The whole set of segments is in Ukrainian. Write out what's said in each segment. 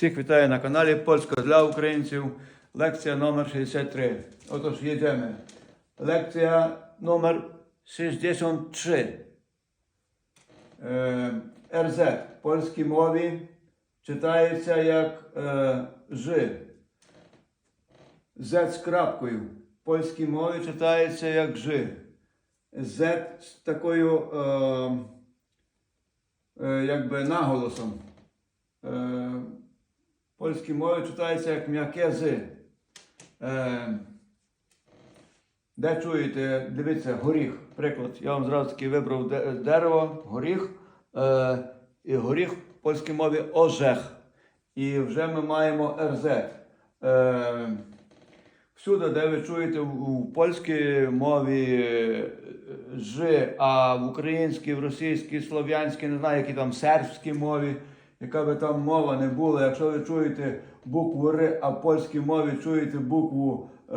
Всіх вітаю на каналі Польська для українців. Лекція номер 63. Отож, їдемо. Лекція номер 63. Е, РЗ в польській мові читається як е, Ж. З з крапкою. В польській мові читається як Ж. З з такою е, е, якби наголосом. Е, польській мові читається як м'яке з. Е, де чуєте, дивіться, горіх. Приклад. Я вам зразу таки вибрав дерево, горіх. Е, і горіх в польській мові ожех. І вже ми маємо РЗ. Е, всюди, де ви чуєте в, польській мові е, Ж, а в українській, в російській, слов'янській, не знаю, які там сербській мові, яка би там мова не була, якщо ви чуєте букву Р, а в польській мові чуєте букву е,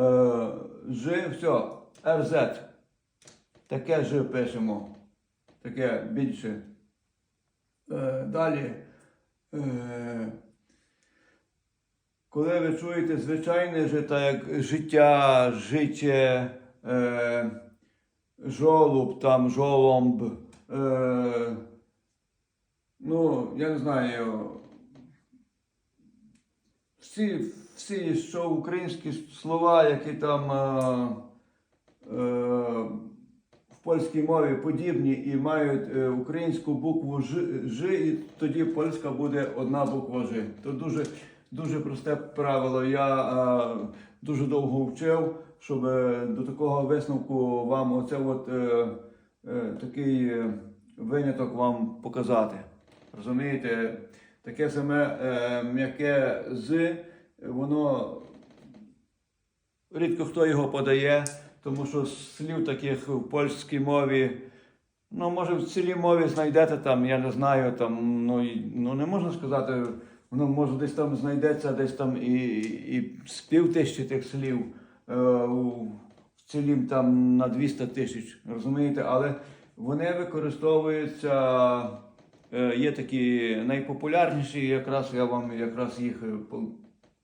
Ж, все, РЗ. Таке Ж пишемо. Таке більше. Е, далі. Е, коли ви чуєте звичайне життя, як життя, життя, е, жолуб, там, жоломб, е, ну, я не знаю, всі, всі що українські слова, які там е, е, в польській мові подібні і мають е, українську букву Ж, Ж, і тоді польська буде одна буква Ж. То дуже, дуже просте правило. Я е, дуже довго вчив, щоб е, до такого висновку вам оце от, е, е, такий е, виняток вам показати. Розумієте? Таке саме е, м'яке з, воно рідко хто його подає, тому що слів таких в польській мові, ну, може, в цілій мові знайдете там, я не знаю, там, ну, ну не можна сказати, воно може десь там знайдеться, десь там і, і з пів тисячі тих слів, е, в цілім там на 200 тисяч, розумієте, але вони використовуються. Е, Є такі найпопулярніші, якраз я вам якраз їх е, м,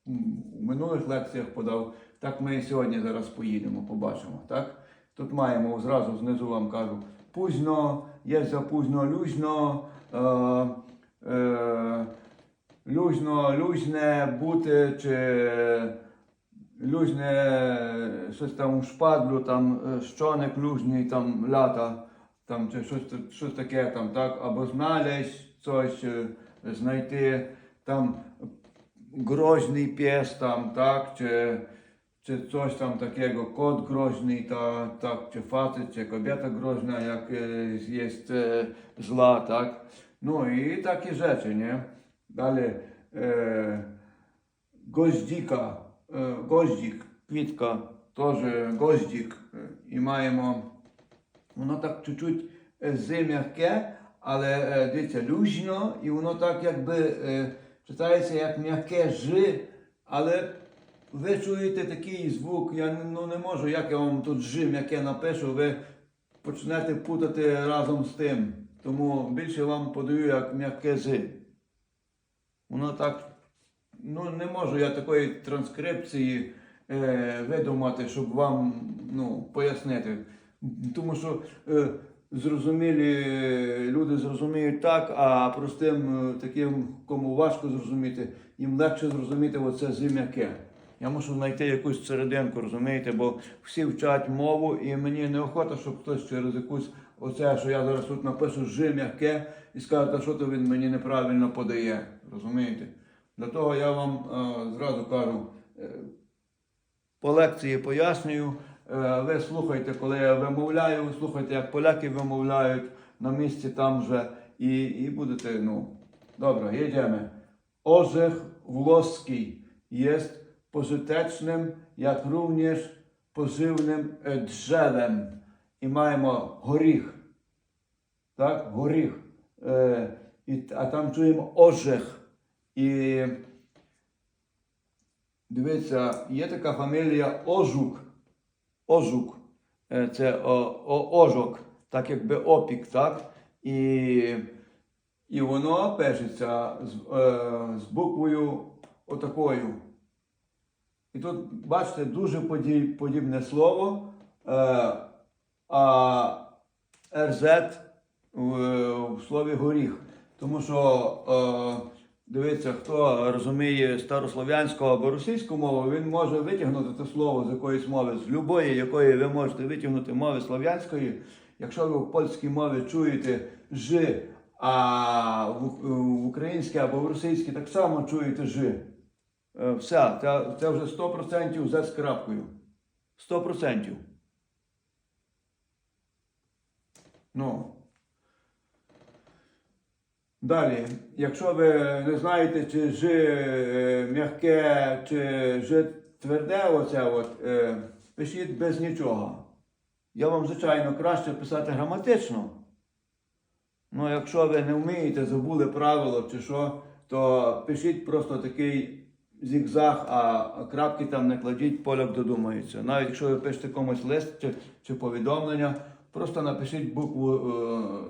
у минулих лекціях подав. Так ми і сьогодні зараз поїдемо, побачимо. Так? Тут маємо зразу знизу вам кажу пузно, є за пузно люжно, е, е, люжно, люжне бути чи люжне щось там у шпадлю, там е, щоник люжний, там лята там чи щось, та- щось таке там, так, або знaleźć coś, е, знайти там groźний pies там, так, чи, чи coś там takiego, kot groźny, ta, tak, czy facet, czy kobieta groźna, jak e, jest e, zła, tak. No i takie rzeczy, nie? Dalej, e, goździka, e, goździk, kwitka, теж goździk e, і маємо Воно так чуть-чуть е, м'яке, але е, дивіться, люжно, і воно так якби е, читається як м'яке ж, але ви чуєте такий звук, я ну, не можу, як я вам тут ж м'яке напишу, ви почнете путати разом з тим. Тому більше вам подаю як м'яке з. Воно так, ну не можу я такої транскрипції е, видумати, щоб вам ну, пояснити. Тому що е, зрозумілі люди зрозуміють так, а простим е, таким, кому важко зрозуміти, їм легше зрозуміти оце зим'яке. Я мушу знайти якусь серединку, розумієте, бо всі вчать мову, і мені неохота, щоб хтось через якусь оце, що я зараз тут напишу «жи м'яке і скаже, що то він мені неправильно подає. Розумієте? Для того я вам е, зразу кажу, е, по лекції пояснюю. Е, Ви слухайте, коли я вимовляю, слухайте, як поляки вимовляють на місці там же, і, і будете, ну, добре, jedziemy. Orzech włoski jest pożytecznym, jak również e, drzewem. I маємо горіх. Так, горіх. Е, і, а там чуємо ожех. І дивіться, є така фамілія Ожук. Ожук. Е, Це ожок, так якби опік, так? І І воно пишеться з, е, з буквою отакою. І тут, бачите, дуже подібне слово, е, а РЗ в, в слові горіх. Тому що, дивіться, хто розуміє старослов'янську або російську мову, він може витягнути це слово з якоїсь мови, з любої, якої ви можете витягнути мови слов'янської. Якщо ви в польській мові чуєте ж, а в, в українській або в російській так само чуєте ж. Е, Все, це, це вже 100% Z з крапкою. 100%. Ну. Далі, якщо ви не знаєте, чи ж е, м'яке, чи ж тверде, оце от, е, пишіть без нічого. Я вам, звичайно, краще писати граматично. Ну, якщо ви не вмієте, забули правило чи що, то пишіть просто такий зігзаг, а крапки там не кладіть, поляк додумається. Навіть якщо ви пишете комусь лист чи, чи повідомлення, просто напишіть букву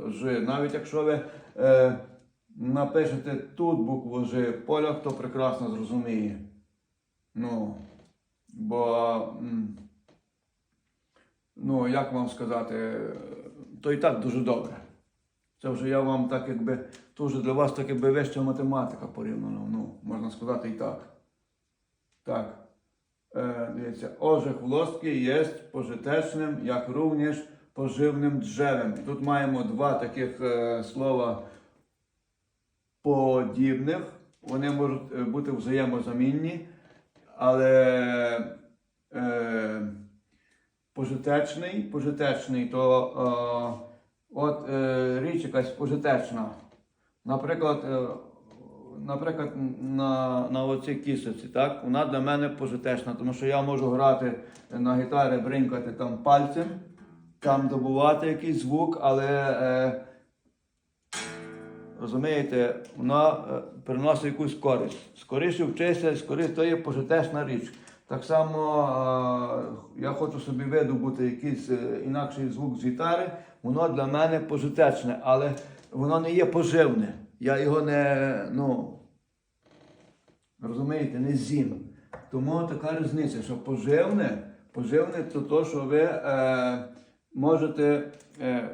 е, Ж. Навіть якщо ви е, напишете тут букву Ж, поляк то прекрасно зрозуміє. Ну, бо, ну, як вам сказати, то і так дуже добре. Це вже я вам так якби, то вже для вас так якби вища математика порівняно, ну, можна сказати і так. Так. Е, дивіться, ожех волоски є пожитечним, як również поживним. І тут маємо два таких е, слова подібних. Вони можуть е, бути взаємозамінні, але е, пожитечний, пожитечний, то е, от е, річ якась пожитечна. Наприклад, е, наприклад, на, на оцій кісоці, так? Вона для мене пожитечна, тому що я можу грати на гітарі, бринкати там пальцем, там добувати якийсь звук, але е, розумієте, вона е, приносить якусь користь. Скоріше вчися, скоріше то є пожитечна річ. Так само е, я хочу собі видобути якийсь е, інакший звук з гітари, воно для мене пожитечне, але воно не є поживне. Я його не, ну, розумієте, не з'їм. Тому така різниця, що поживне, поживне це то, що ви е, можете е,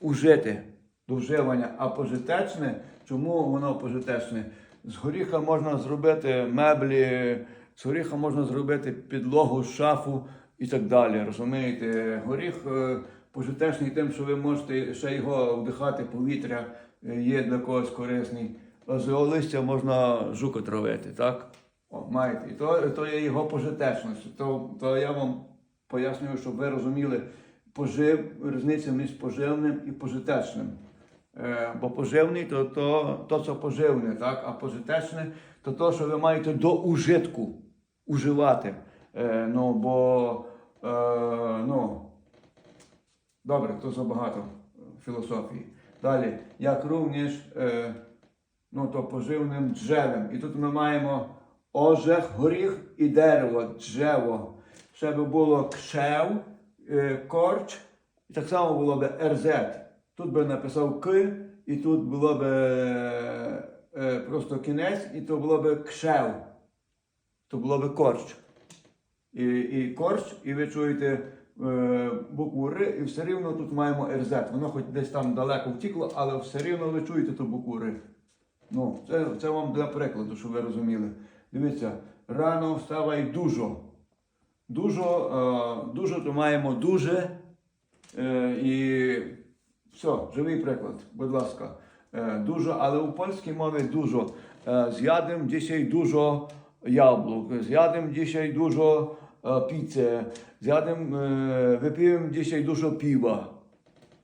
ужити до вживання, а пожитечне, чому воно пожитечне? З горіха можна зробити меблі, з горіха можна зробити підлогу, шафу і так далі. Розумієте, горіх е, пожитечний тим, що ви можете ще його вдихати повітря, е, є для когось корисний. А з його листя можна жука травити, так? О, маєте. І то, то є його пожитечність. То, то я вам пояснюю, щоб ви розуміли пожив, різницю між поживним і пожитечним. Е, бо поживний то, то, то це поживне, так? а пожитечне то то, що ви маєте до ужитку уживати. Е, ну, бо, е, ну, добре, то забагато філософії. Далі, як również, е, ну, то поживним джевем. І тут ми маємо ожех, горіх і дерево, джево. Ще би було кшев, е, корч, і так само було би РЗ. Тут би написав К, і тут було б е, просто кінець, і то було б кшев. То було б корч. І, і корч, і ви чуєте е, букву Р, і все рівно тут маємо РЗ. Воно хоч десь там далеко втікло, але все рівно ви чуєте ту букву Р. Ну, це, це вам для прикладу, щоб ви розуміли. Дивіться, рано вставай дуже. Дуже, дуже то маємо дуже. Е, і все, живий приклад, будь ласка. Е, дуже, але у польській мові дуже. Е, з'їдем dzisiaj dużo jabłek, zjadłem dzisiaj dużo e, pizzy, zjadłem, e, wypiłem dzisiaj dużo piwa.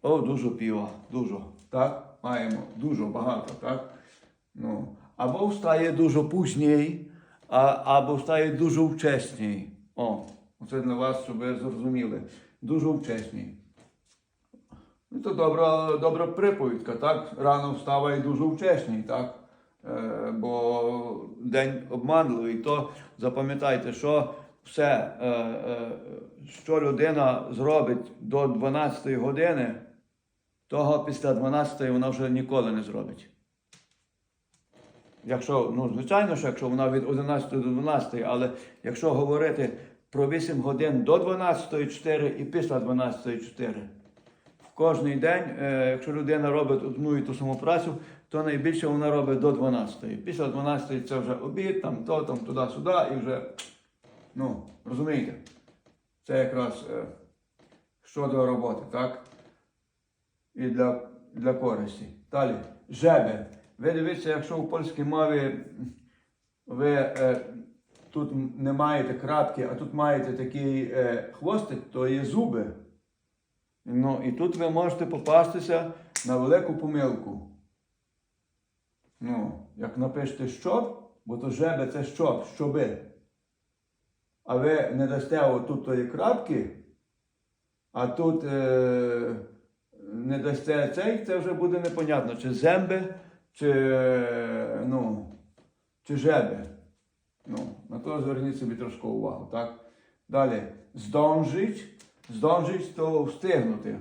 O, dużo piwa, dużo, tak? Маємо дуже багато, так? Ну, або встає дуже а, або встає дуже вчесний. О, це для вас, щоб ви зрозуміли. Дуже вчесний. Ну, то добра, добра приповідка, так? Рано вставай дуже вчесний, так? Е, бо день обманливий. То запам'ятайте, що все, е, е, що людина зробить до 12 години, того після 12 вона вже ніколи не зробить. якщо, ну, звичайно, що якщо вона від 11 до 12, але якщо говорити про 8 годин до 12.4 і після 12.4, в кожний день, е, якщо людина робить одну і ту саму працю, то найбільше вона робить до 12. Після 12 це вже обід, там то, там туди-сюди, і вже, ну, розумієте, це якраз е, щодо роботи, так? І для, для користі. Далі, жебе. Ви дивіться, якщо в польській мові ви е, тут не маєте крапки, а тут маєте такий е, хвостик, то є зуби. Ну, і тут ви можете попастися на велику помилку. Ну, як напишете щоб, бо то жебе це щоб, щоби. А ви не дасте отут тої крапки, а тут е, не дасте цей, це вже буде непонятно, чи земби, чи, е, ну, чи жеби. Ну, на то зверніть собі трошки увагу, так? Далі, здążyć. Здążyć то встигнути.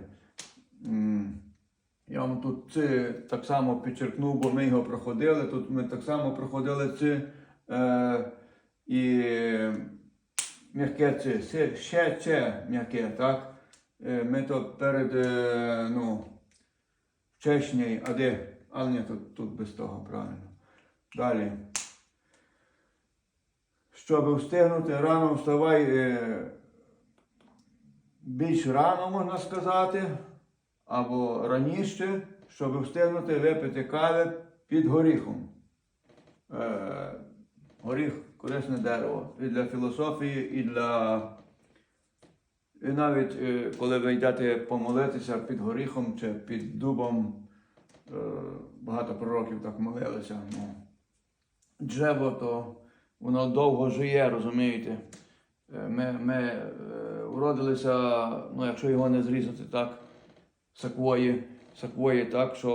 Я вам тут це так само підчеркнув, бо ми його проходили. Тут ми так само проходили це е, і м'яке це, ще, ще це м'яке, так? Е, ми то перед, е, ну, вчешній, а де? А ні, тут, тут без того, правильно. Далі. Щоб встигнути, рано вставай е, більш рано, можна сказати, або раніше, щоб встигнути випити кави під горіхом. Е, горіх корисне дерево і для філософії, і для. І навіть е, коли ви йдете помолитися під горіхом чи під дубом, е, багато пророків так молилися. Ну, Джево, то воно довго жиє, розумієте. Е, Ми, ми уродилися, ну, якщо його не зрізати так, саквої, саквої так, що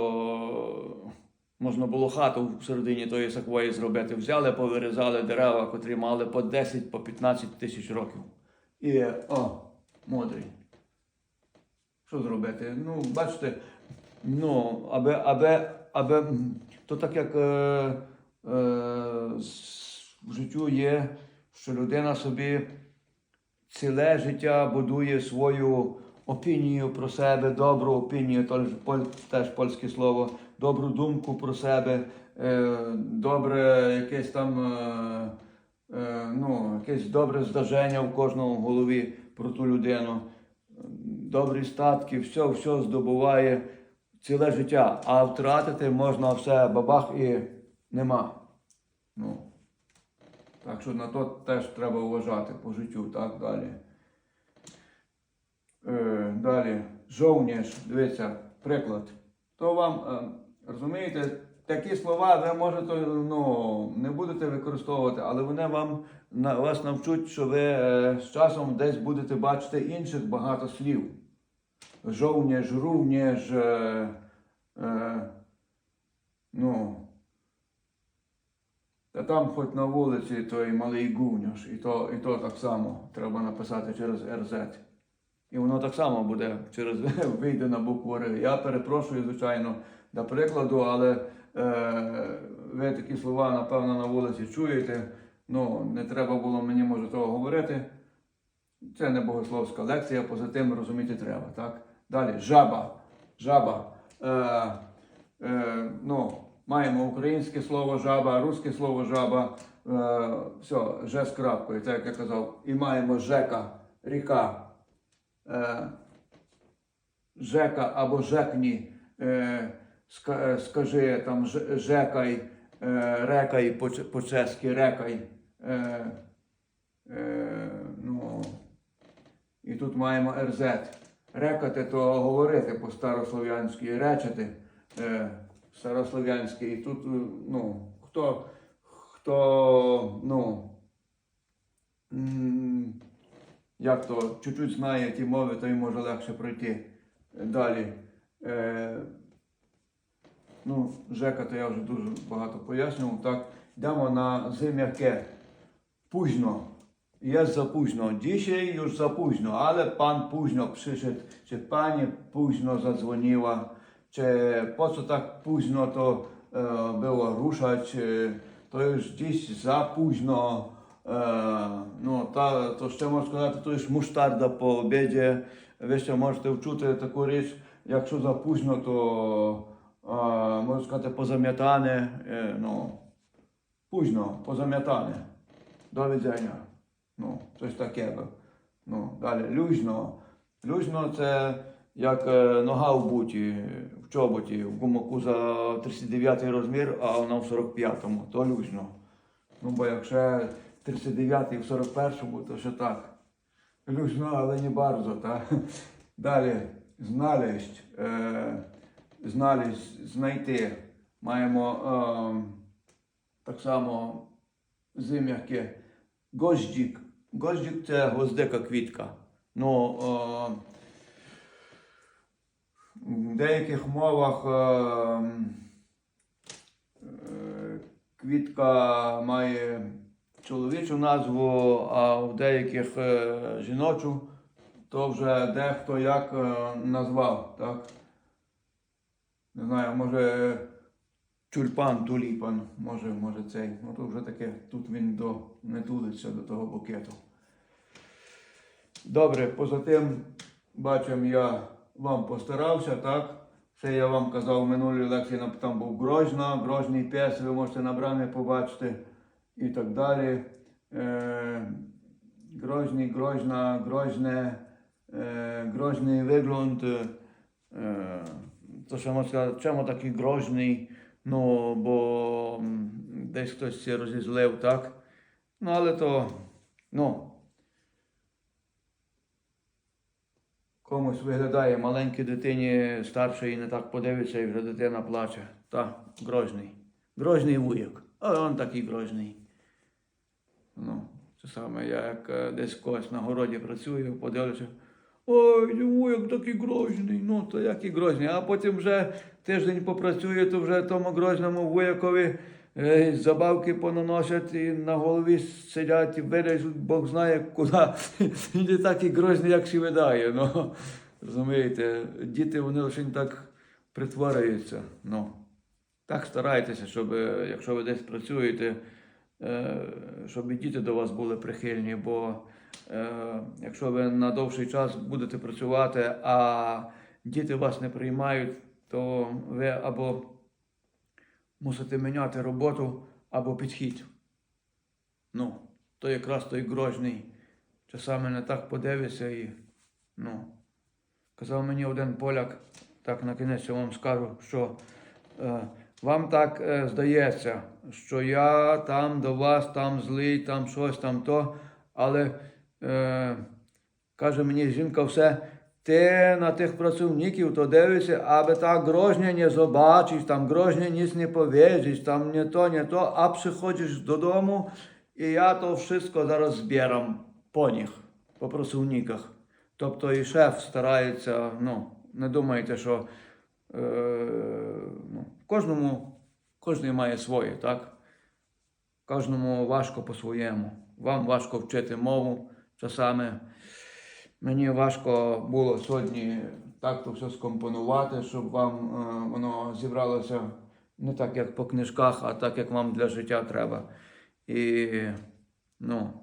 можна було хату всередині тої саквої зробити. Взяли, повирізали дерева, котрі мали по 10, по 15 тисяч років. І о, мудрий. Що зробити? Ну, бачите, ну, аби, аби, аби, то так як е, е, в життю є, що людина собі ціле життя будує свою опінію про себе, добру опінію, теж, польське слово, добру думку про себе, е, добре якесь там. Е, е, ну, якесь добре здаження в кожному голові про ту людину, добрі статки, все, все здобуває ціле життя. А втратити можна все бабах і нема. Ну, так що на то теж треба вважати по життю, так далі. Е, далі, жовніш, дивіться, приклад. То вам, е, розумієте, такі слова ви можете ну, не будете використовувати, але вони вам на, вас навчуть, що ви е, з часом десь будете бачити інших багато слів. Жовніш, рувніш, е, е, ну, та там хоч на вулиці той малий гуняш, і то, і то так само треба написати через РЗ. І воно так само буде через вийде на букву Р. Я перепрошую, звичайно, до прикладу, але е, ви такі слова, напевно, на вулиці чуєте. Ну, не треба було мені, може, того говорити. Це не богословська лекція, поза тим розуміти треба. Так? Далі, жаба. Жаба. Е, е, ну, маємо українське слово жаба, руське слово жаба. Е, все, же з крапкою, це як я казав. І маємо жека, ріка. Е, жека або жекні. Е, е, скажи там жекай, е, рекай по- по-чеськи, рекай. Е, е, ну, і тут маємо РЗ. Рекати то говорити по-старослов'янськи, речати е, старослов'янськи. І тут, е, ну, хто, хто, ну, як то чуть-чуть знає ті мови, то й може легше пройти. Далі. Е, ну, Жека, то я вже дуже багато пояснював. Так, йдемо на зим'яке. Za późno. Dzisiaj już za późno, ale pan późno przyszedł, czy pani późno zadzwoniła, czy po co tak późno to e, było ruszać. To już gdzieś za późno. E, no, та, то ще можна сказати, то ж муштарда по обіді. Ви ще можете вчути таку річ, якщо за пізно, то е, можна сказати позам'ятане. Е, ну, пізно, позам'ятане. До відзення. Ну, щось таке. Ну, далі, люжно. Люжно це як е, нога в буті, чоботі, в гумаку за 39 розмір, а вона в 45-му, то люжно. Ну, бо якщо 39 в 41-му, то ще так. Люжно, але не bardzo, так? Далі, знaleźć. Е, знaleźć, знайти. Маємо е, так само зим'яке. Гождік. Гождік це гвоздика квітка. Ну, е, в деяких мовах е, е, квітка має чоловічу назву, а в деяких е, жіночу, то вже дехто як назвав, так? Не знаю, може тюльпан, туліпан, може, може цей. Ну то вже таке, тут він до, не тулиться до того букету. Добре, поза тим, бачимо, я вам постарався, так? Це я вам казав в минулій лекції, там був Грозна, Грозний пес, ви можете на брамі побачити і так далі. Е, Грозний, Грозна, Грозне, е, Грозний вигляд. Е, то що можна сказати, чому такий грозний? Ну, бо десь хтось це розізлив, так? Ну, але то, ну, комусь виглядає маленькій дитині старшої не так подивиться, і вже дитина плаче. Та, грозний. Грозний вуєк. А він такий грозний. Ну, це саме, я як е, десь когось на городі працюю, подивлюся. Ой, вуєк такий грозний, ну то який грозний. А потім вже тиждень попрацює, то вже тому грозному вуякові забавки понаносять і на голові сидять і вирежуть, Бог знає куди. Не такий грозний, як всі видає. Ну, розумієте, діти вони лише так притворюються. Ну, так старайтеся, щоб, е, якщо ви десь працюєте, е, щоб і діти до вас були прихильні, бо е, якщо ви на довший час будете працювати, а діти вас не приймають, то ви або мусите міняти роботу, або підхід. Ну, то якраз той грозний. Часами не так подивишся і. Ну, казав мені один поляк, так на кінець я вам скажу, що е, вам так е, здається, що я там до вас, там злий, там щось, там то, але е, каже мені жінка все, ти на тих працівників то дивишся, аби так грозня не побачиш, там грозня ніс не повіжиш, там не то, не то, а приходиш додому, і я то все зараз збірам по них, по працівниках. Тобто і шеф старається, ну, не думайте, що е, ну, кожному, кожен має своє, так? Кожному важко по-своєму. Вам важко вчити мову часами. Мені важко було сьогодні так то все скомпонувати, щоб вам е, воно зібралося не так, як по книжках, а так, як вам для життя треба. І, ну,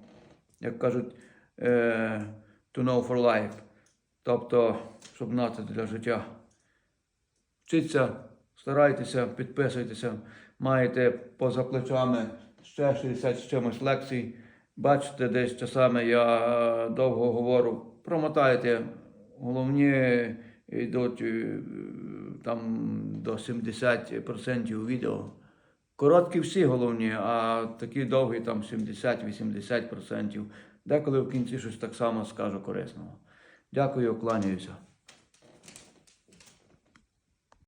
як кажуть, е, to know for life. Тобто, щоб знати для життя. Вчіться, старайтеся, підписуйтеся, маєте поза плечами ще 60 з чимось лекцій. Бачите, десь часами я довго говорю, промотайте. Головні йдуть е, там до 70% відео. Короткі всі головні, а такі довгі там 70-80%. Деколи в кінці щось так само скажу корисного. Дякую, кланяюся.